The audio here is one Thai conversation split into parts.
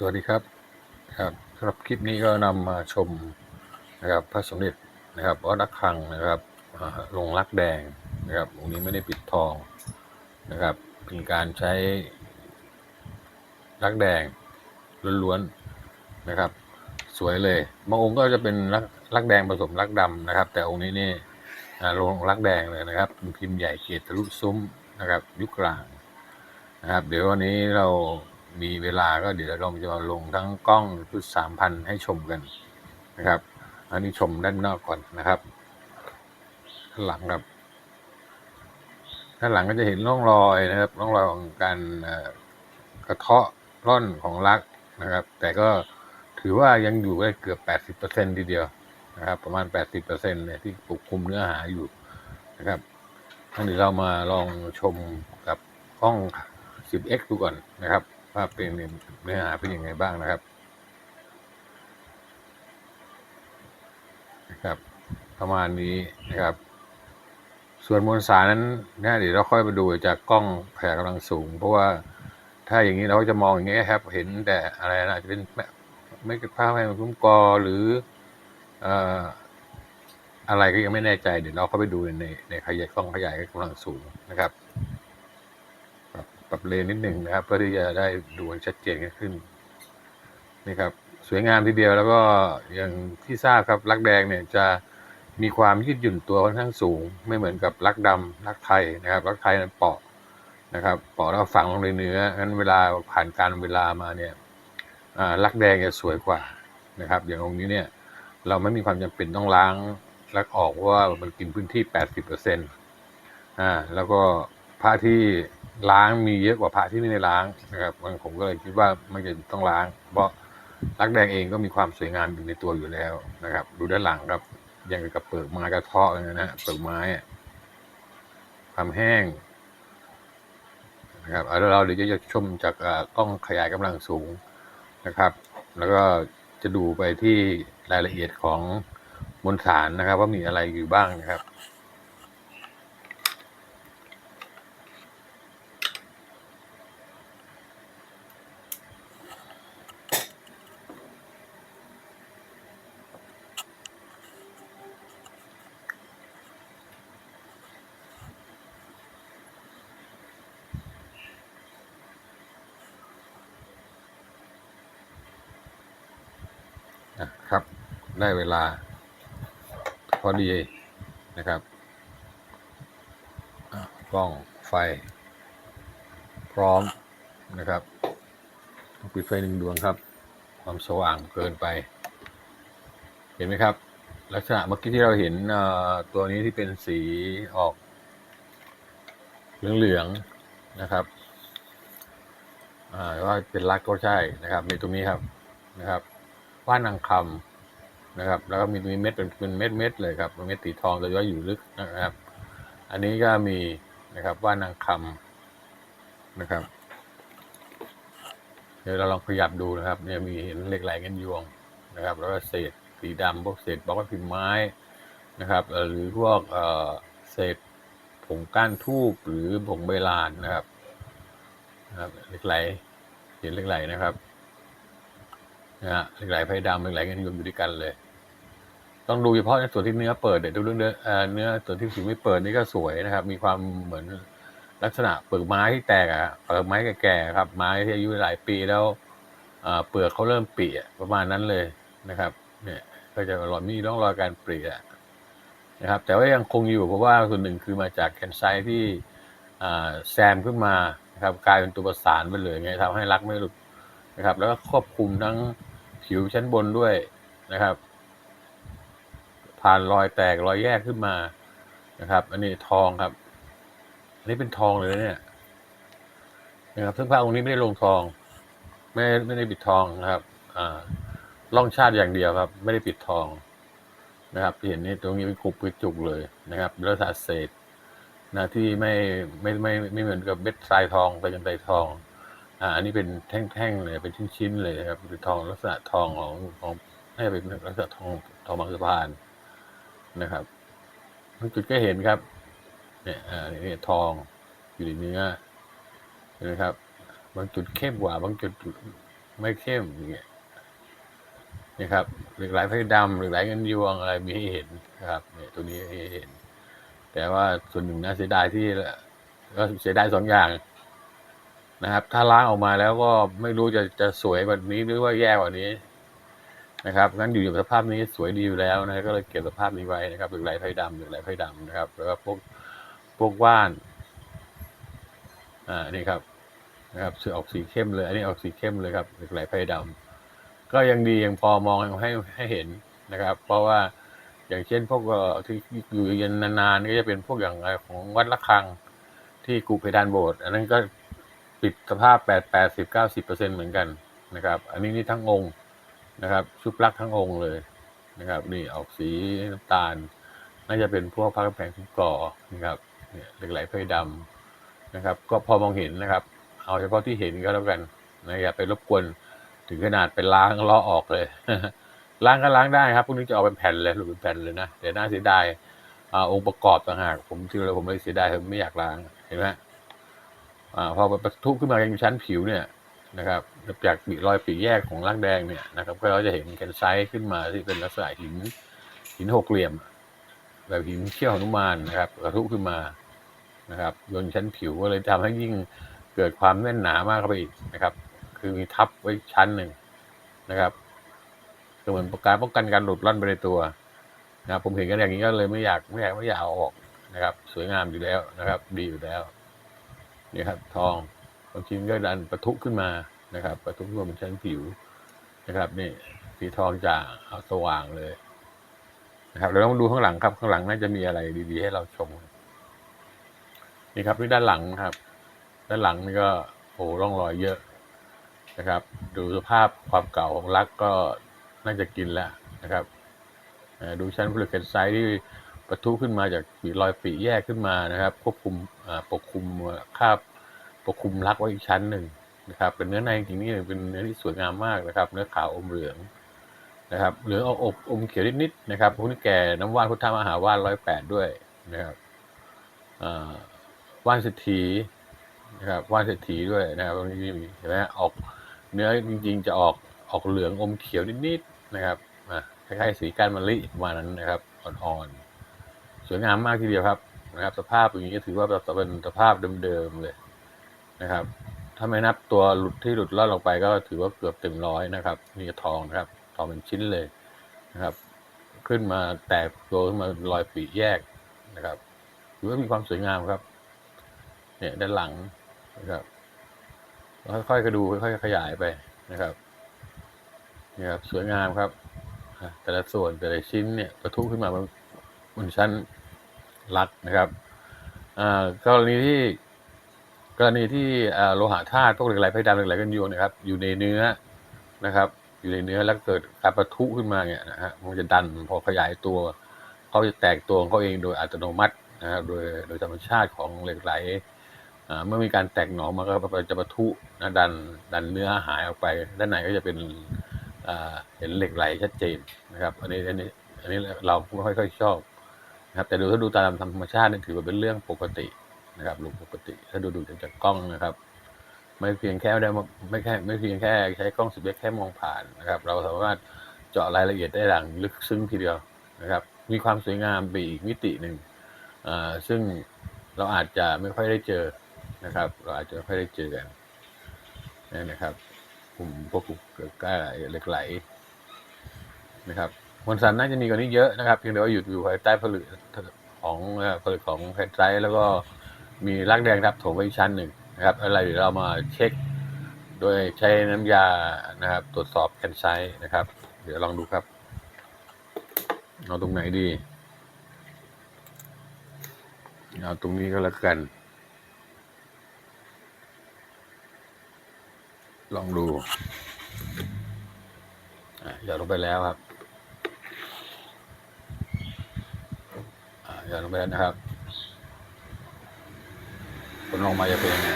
สวัสดีครับครับสำหรับคลิปนี้ก็นำมาชมนะครับพระสมเด็จนะครับวัดระฆังนะครับลงรักแดงนะครับองค์นี้ไม่ได้ปิดทองนะครับ เป็นการใช้รักแดงล้วนๆนะครับ สวยเลยบางองค์ก็จะเป็นรักรักแดงผสมรักดำนะครับ แต่องค์นี้นี่ลงรักแดงเลยนะครับพิมพ์ใหญ่เกตทะลุซุ้มนะครับยุคกลางนะครับ เดี๋ยววันนี้เรา มีเวลาก็เดี๋ยวเราจะมาลงทั้งกล้องชุดสามพันให้ชมกันนะครับ อันนี้ชมด้านนอกก่อนนะครับข้างหลังครับข้างหลังก็จะเห็นร่องรอยนะครับร่องรอยของการกระเทาะร่อนของลักนะครับ แต่ก็ถือว่ายังอยู่ได้เกือบแปดสิบเปอร์เซ็นทีเดียวนะครับ ประมาณแปดสิบเปอร์เซ็นเนี่ยที่ปกคลุมเนื้อหาอยู่นะครับงั้นเดี๋ยวเรามาลองชมกับกล้อง 10x ดูก่อนนะครับ ว่าเป็นเนื้อหาเป็นยังไงบ้างนะครับนะครับ ประมาณนี้นะครับ ส่วนมวลสารนั้นนะเดี๋ยวเราค่อยมาดูจากกล้องแผ่กำลังสูง เพราะว่าถ้าอย่างนี้เราก็จะมองอย่างนี้ครับ เห็นแต่อะไรนะอาจจะเป็นไม่ไม่กระพ้าไม่คุ้มกอหรืออะไรก็ยังไม่แน่ใจเดี๋ยวเราเข้าไปดูในในขยายกล้องขยายกำลังสูงนะครับ ปรับเลนนิดหนึ่งนะครับ เพื่อที่จะได้ดูชัดเจนขึ้นนี่ครับ สวยงามทีเดียวแล้วก็อย่างที่ทราบครับรักแดงเนี่ยจะมีความยืดหยุ่นตัวค่อนข้างสูง ไม่เหมือนกับรักดำรักไทยนะครับรักไทยนั้นเปาะนะครับเปาะแล้วฝังลงในเนื้องั้นเวลาผ่านการเวลามาเนี่ยอ่ารักแดงจะสวยกว่านะครับ อย่างองค์นี้เนี่ยเราไม่มีความจำเป็นต้องล้างรักออกเพราะว่ามันกินพื้นที่ 80%อ่าแล้วก็พระที่ ล้างมีเยอะกว่าพระที่ไม่ได้ล้างนะครับมันผมก็เลยคิดว่าไม่จำเป็นต้องล้าง เพราะรักแดงเองก็มีความสวยงามอยู่ในตัวอยู่แล้วนะครับ ดูด้านหลังครับอย่างกับเปลือกไม้กระเทาะเลยนะฮะเปลือกไม้ความแห้งนะครับเอาแล้วเราเดี๋ยวจะชมจากกล้องขยายกำลังสูงนะครับ แล้วก็จะดูไปที่รายละเอียดของมวลสารนะครับ ว่ามีอะไรอยู่บ้างนะครับ นะครับ ได้เวลา พอดีนะครับกล้องไฟ พร้อมนะครับปิดไฟหนึ่งดวงครับ ความสว่างเกินไป เห็นไหมครับ ลักษณะเมื่อกี้ที่เราเห็นตัวนี้ที่เป็นสีออก เหลืองๆนะครับว่าเป็นรักก็ใช่นะครับ มีตรงนี้ครับนะครับ ว่านนางคำนะครับ แล้วก็มีมีเม็ดเป็นเป็นเม็ดเม็ดเลยครับเม็ดสีทองแต่ว่าอยู่ลึกนะครับ อันนี้ก็มีนะครับว่านนางคำนะครับ เดี๋ยวเราลองขยับดูนะครับ เนี่ยมีเห็นเหล็กไหลเงินยวงนะครับ แล้วก็เศษสีดำพวกเศษบล็อกพิมพ์ไม้นะครับ หรือพวกเอ่อเศษผงก้านทูบหรือผงใบลานนะครับนะครับเหล็กไหลเห็นเหล็กไหลนะครับ นะฮะเหล็กไหลไฟดำเหล็กไหลเงินยวงอยู่ด้วยกันเลย ต้องดูเฉพาะในส่วนที่เนื้อเปิดเดี๋ยวดูเรื่องเนื้อเนื้อส่วนที่ผิวไม่เปิดนี่ก็สวยนะครับ มีความเหมือนลักษณะเปลือกไม้ที่แตกอะเปลือกไม้แก่ๆครับไม้ที่อายุหลายปีแล้วเปลือกเขาเริ่มเปีอะประมาณนั้นเลยนะครับ เนี่ยก็จะรอยมีร่องรอยการเปลี่ยนะครับ แต่ว่ายังคงอยู่เพราะว่าส่วนหนึ่งคือมาจากแคนไซที่แซมขึ้นมานะครับกลายเป็นตัวประสานไปเลยไงทำให้รักไม่หลุดนะครับ แล้วก็ควบคุมทั้ง ผิวชั้นบนด้วยนะครับ ผ่านรอยแตกรอยแยกขึ้นมานะครับ อันนี้ทองครับ อันนี้เป็นทองเลยเนี่ยนะครับซึ่งพระองค์นี้ไม่ได้ลงทอง ไม่ไม่ได้ปิดทองนะครับ อ่าล่องชาติอย่างเดียวครับ ไม่ได้ปิดทองนะครับเห็นนี่ตรงนี้เป็นคุบเป็นจุกเลยนะครับแล้วสาเศษนะที่ไม่ไม่ไม่ไม่เหมือนกับเม็ดทรายทองไปกันไตทอง อ่าอันนี้เป็นแท่งๆเลยเป็นชิ้นๆเลยครับเป็นทองลักษณะทองของของให้เป็นลักษณะทองทองบางสะพานนะครับบางจุดก็เห็นครับ เนี่ยอ่านี่ทองอยู่ในเนื้อเห็นไหมครับ บางจุดเข้มกว่า บางจุดไม่เข้มอย่างเงี้ยนี่ครับหล็กหลายไฟดำหล็กหลเงินยวงอะไรมีให้เห็นนะครับเนี่ยตัวนี้ให้เห็น แต่ว่าส่วนหนึ่งน่าเสียดายที่ก็เสียดายสองอย่าง นะครับ ถ้าล้างออกมาแล้วก็ไม่รู้จะจะสวยกว่านี้หรือว่าแย่กว่านี้นะครับงั้นอยู่ในสภาพนี้สวยดีอยู่แล้วนะก็เลยเก็บสภาพนี้ไว้นะครับหล็กไหลไฟดำหล็กไหลไฟดำนะครับแล้วก็พวกพวกว่านอ่านี่ครับนะครับสีออกสีเข้มเลย อันนี้ออกสีเข้มเลยครับหล็กไหลไฟดำก็ยังดียังพอมองให้ให้เห็นนะครับ เพราะว่าอย่างเช่นพวกที่อยู่เย็นนานๆก็จะเป็นพวกอย่างอะไรของวัดละคังที่กูเพดานโบสถ์อันนั้นก็ ปิดสภาพแปดแปดสิบเก้าสิบเปอร์เซ็นเหมือนกันนะครับ อันนี้นี่ทั้งองค์นะครับ ชุบลักทั้งองค์เลยนะครับ นี่ออกสีน้ำตาล น่าจะเป็นพวกพระกแพงทุกก่อนะครับ เนี่ยเหล็กไหลไฟดำนะครับ ก็พอมองเห็นนะครับ เอาเฉพาะที่เห็นก็แล้วกันนะอย่าไปรบกวนถึงขนาดไปล้างล้อออกเลย ล้างก็ล้างได้ครับพวกนี้จะเอาเป็นแผ่นเลยหรือเป็นแผ่นเลยนะแต่น่าเสียดายอองค์ประกอบต่างหากผมที่เราผมเลยเสียดายผมไม่อยากล้างเห็นไหม อพอประทุขึ้นมาในชั้นผิวเนี่ยนะครับจากปีรอยปีแยกของร่างแดงเนี่ยนะครับก็เราจะเห็นแกนไซต์ขึ้นมาที่เป็นลักษณะหินหินหกเหลี่ยม แบบหินเชี่ยวหนุมานนะครับกระทุขึ้นมานะครับบนชั้นผิวก็เลยทำให้ยิ่งเกิดความแน่นหนามากเข้าไปอีกนะครับ คือมีทับไว้ชั้นหนึ่งนะครับก็เหมือนการป้องกันการหลุดร่อนไปในตัวนะครับผมเห็นกันอย่างนี้ก็เลยไม่อยากไม่อยากไม่อยากเอาออกนะครับ สวยงามอยู่แล้วนะครับ ดีอยู่แล้ว นี่ครับทองบางชิ้นก็ดันประทุขึ้นมานะครับ ประทุขึ้นมาบนชั้นผิวนะครับนี่สีทองจะเอาสว่างเลยนะครับเราต้องดูข้างหลังครับข้างหลังน่าจะมีอะไรดีๆ ให้เราชมนี่ครับนี่ด้านหลังครับ ด้านหลังนี่ก็โอ้ร่องรอยเยอะนะครับ ดูสภาพความเก่าของลักก็น่าจะกินแล้วนะครับดูชั้นผลึกแคนไซต์ที่ ประทุขึ้นมาจากฝีรอยฝีแยกขึ้นมานะครับ ควบคุมปกคลุมคาบปกคลุมลักไว้อีกชั้นหนึ่งนะครับ เป็นเนื้อในจริงนี่เป็นเนื้อที่สวยงามมากนะครับ เนื้อขาวอมเหลืองนะครับเหลืองออกอมเขียวนิดๆนะครับพวกนี้แก่น้ำว่านพุทธมหาว่านร้อยแปดด้วยนะครับว่านเศรษฐีนะครับว่านเศรษฐีด้วยนะครับตรงนี้มีเห็นไหมออกเนื้อจริงๆจะออกออกเหลืองอมเขียวนิดๆนะครับคล้ายๆสีก้านมะลิประมาณนั้นนะครับอ่อนๆ สวยงามมากทีเดียวครับนะครับ สภาพอย่างนี้ก็ถือว่าเป็นสภาพเดิมๆเลยนะครับ ถ้าไม่นับตัวหลุดที่หลุดลอดลงไปก็ถือว่าเกือบเต็มร้อยนะครับนี่ทองนะครับทองเป็นชิ้นเลยนะครับ ขึ้นมาแตกตัวขึ้นมาลอยปีแยกนะครับถือว่ามีความสวยงามครับ เนี่ยด้านหลังนะครับค่อยๆก็ดูค่อยๆขยายไปนะครับนี่ครับสวยงามครับ แต่ละส่วนแต่ละชิ้นเนี่ยประทุขึ้นมาบน บนชั้นลักนะครับอ่ากรณีที่กรณีที่โลหะธาตุพวกเหล็กไหลไฟดำเหล็กไหลกันยวงนะครับ อยู่ในเนื้อนะครับ อยู่ในเนื้อแล้วเกิดการประทุขึ้นมาเนี่ยนะฮะมันจะดันพอขยายตัวเขาจะแตกตัวของเขาเองโดยอัตโนมัตินะครับโดยโดยธรรมชาติของเหล็กไหลอ่าเมื่อมีการแตกหนองมันก็จะประทุนะดันดันเนื้อหายออกไป ด้านในก็จะเป็นอ่าเห็นเหล็กไหลชัดเจนนะครับ อันนี้อันนี้อันนี้เราไม่ค่อยชอบ นะครับ แต่ดูถ้าดูตามธรรมชาตินี่ถือว่าเป็นเรื่องปกตินะครับลุปกติ ถ้าดูดูจากกล้องนะครับ ไม่เพียงแค่ได้มาไม่แค่ไม่เพียงแค่ใช้กล้องสิบเอ็กแค่มองผ่านนะครับ เราสามารถเจาะรายละเอียดได้อย่างลึกซึ้งทีเดียวนะครับ มีความสวยงามไปอีกมิติหนึ่งซึ่งเราอาจจะไม่ค่อยได้เจอนะครับ เราอาจจะไม่ค่อยได้เจอกันนี่นะครับกลุ่มพวกกลุ่มเกิดกล้าเหล็กไหลนะครับ มวลสารน่าจะมีกว่านี้เยอะนะครับเพียงแต่ว่าอยู่อยู่ภายใต้ผลึกของผลึกของแคนไซแล้วก็มีรากแดงทับถมไว้อีกชั้นหนึ่งนะครับ อะไรเดี๋ยวเรามาเช็ค โดยใช้น้ำยานะครับ ตรวจสอบแคนไซนะครับ เดี๋ยวลองดูครับเอาตรงไหนดีเอาตรงนี้ก็แล้วกัน ลองดูอะหยอดลงไปแล้วครับ อะหยอดลงไปแล้วนะครับผลลงมาจะเป็นยังไง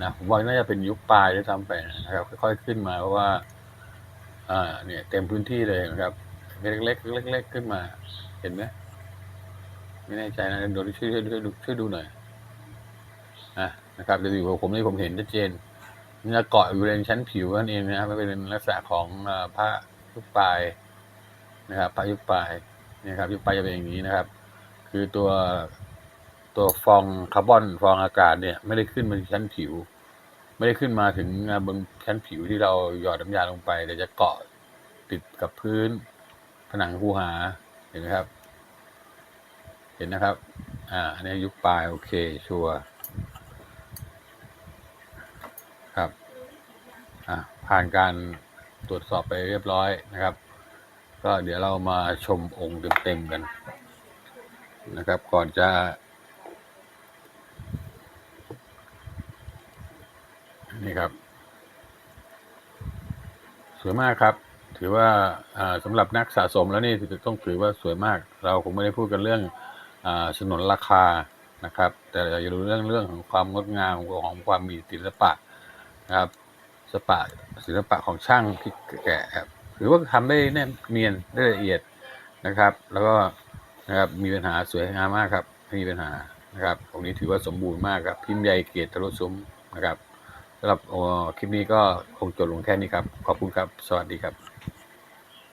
นะผมว่าน่าจะเป็นยุคปลายด้วยซ้ำไปนะครับ ค่อยๆขึ้นมาเพราะว่า อ่า เนี่ย เต็มพื้นที่เลยนะครับเม็ดเล็กๆเล็กๆขึ้นมา เห็นไหมไม่แน่ใจนะโดนช่วยช่วยช่วยดูช่วยดูหน่อยอะนะครับเดี๋ยวอยู่กับผมนี่ผมเห็นชัดเจนมันจะเกาะอยู่ในชั้นผิวนั่นเองนะครับมันเป็นลักษณะของเอ่อพระยุคปลายนะครับพระยุคปลาย นี่ยครับยุคปลายจะเป็นอย่างนี้นะครับ คือตัวตัวฟองคาร์บอนฟองอากาศเนี่ย ไม่ได้ขึ้นมาชั้นผิว ไม่ได้ขึ้นมาถึงบนชั้นผิวที่เราหยอดน้ำยาลงไป แต่จะเกาะติดกับพื้น ผนังคูหาเห็นไหมครับ เห็นนะครับ อ่าอันนี้ยุคปลายโอเค ชัวร์ครับ อะผ่านการตรวจสอบไปเรียบร้อยนะครับ ก็เดี๋ยวเรามาชมองค์เต็มๆกันนะครับ ก่อนจะ นี่ครับ สวยมากครับ ถือว่าอ่าสำหรับนักสะสมแล้วนี่ถือต้องถือว่าสวยมาก เราคงไม่ได้พูดกันเรื่องอสนนราคานะครับ แต่เราจะรู้เรื่องเรื่องของความงดงามของความมีศิลปะนะครับศิลปะศิลปะของช่างที่แก่ หรือว่าทำได้แน่นเนียนได้ละเอียดนะครับ แล้วก็นะครับมีปัญหาสวยงามมากครับไม่มีปัญหานะครับตรงนี้ถือว่าสมบูรณ์มากครับ พิมพ์ใหญ่เกียรติทะลุซุ้มนะครับสำหรับคลิปนี้ก็คงจบลงแค่นี้ครับ ขอบคุณครับ สวัสดีครับ